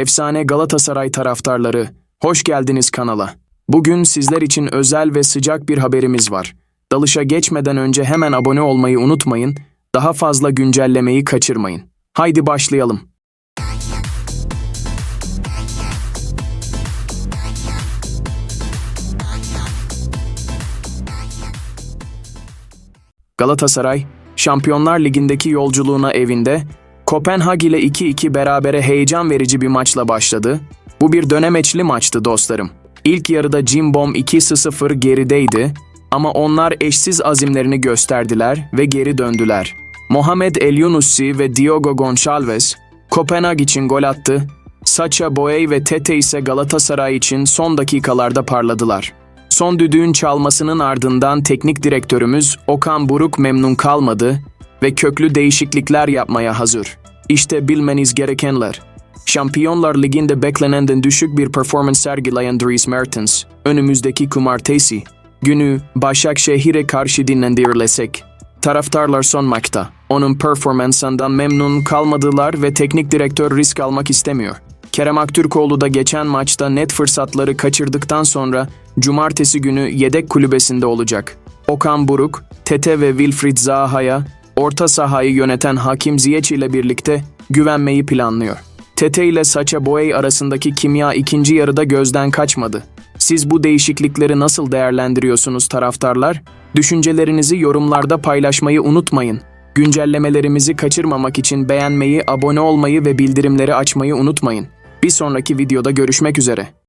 Efsane Galatasaray taraftarları, hoş geldiniz kanala. Bugün sizler için özel ve sıcak bir haberimiz var. Dalışa geçmeden önce hemen abone olmayı unutmayın, daha fazla güncellemeyi kaçırmayın. Haydi başlayalım. Galatasaray, Şampiyonlar Ligi'ndeki yolculuğuna evinde, Kopenhag ile 2-2 berabere heyecan verici bir maçla başladı. Bu bir dönemeçli maçtı dostlarım. İlk yarıda Cimbom 2-0 gerideydi ama onlar eşsiz azimlerini gösterdiler ve geri döndüler. Mohamed El Yunussi ve Diogo Gonçalves, Kopenhag için gol attı. Sacha Boey ve Tete ise Galatasaray için son dakikalarda parladılar. Son düdüğün çalmasının ardından teknik direktörümüz Okan Buruk memnun kalmadı ve köklü değişiklikler yapmaya hazır. İşte bilmeniz gerekenler. Şampiyonlar Ligi'nde beklenenden düşük bir performans sergileyen Dries Mertens, önümüzdeki kumartesi, günü Başakşehir'e karşı dinlendirilesek. Taraftarlar son maçta. Onun performansından memnun kalmadılar ve teknik direktör risk almak istemiyor. Kerem Aktürkoğlu da geçen maçta net fırsatları kaçırdıktan sonra cumartesi günü yedek kulübesinde olacak. Okan Buruk, Tete ve Wilfried Zaha'ya orta sahayı yöneten Hakim Ziyech ile birlikte güvenmeyi planlıyor. Tete ile Saça Boey arasındaki kimya ikinci yarıda gözden kaçmadı. Siz bu değişiklikleri nasıl değerlendiriyorsunuz taraftarlar? Düşüncelerinizi yorumlarda paylaşmayı unutmayın. Güncellemelerimizi kaçırmamak için beğenmeyi, abone olmayı ve bildirimleri açmayı unutmayın. Bir sonraki videoda görüşmek üzere.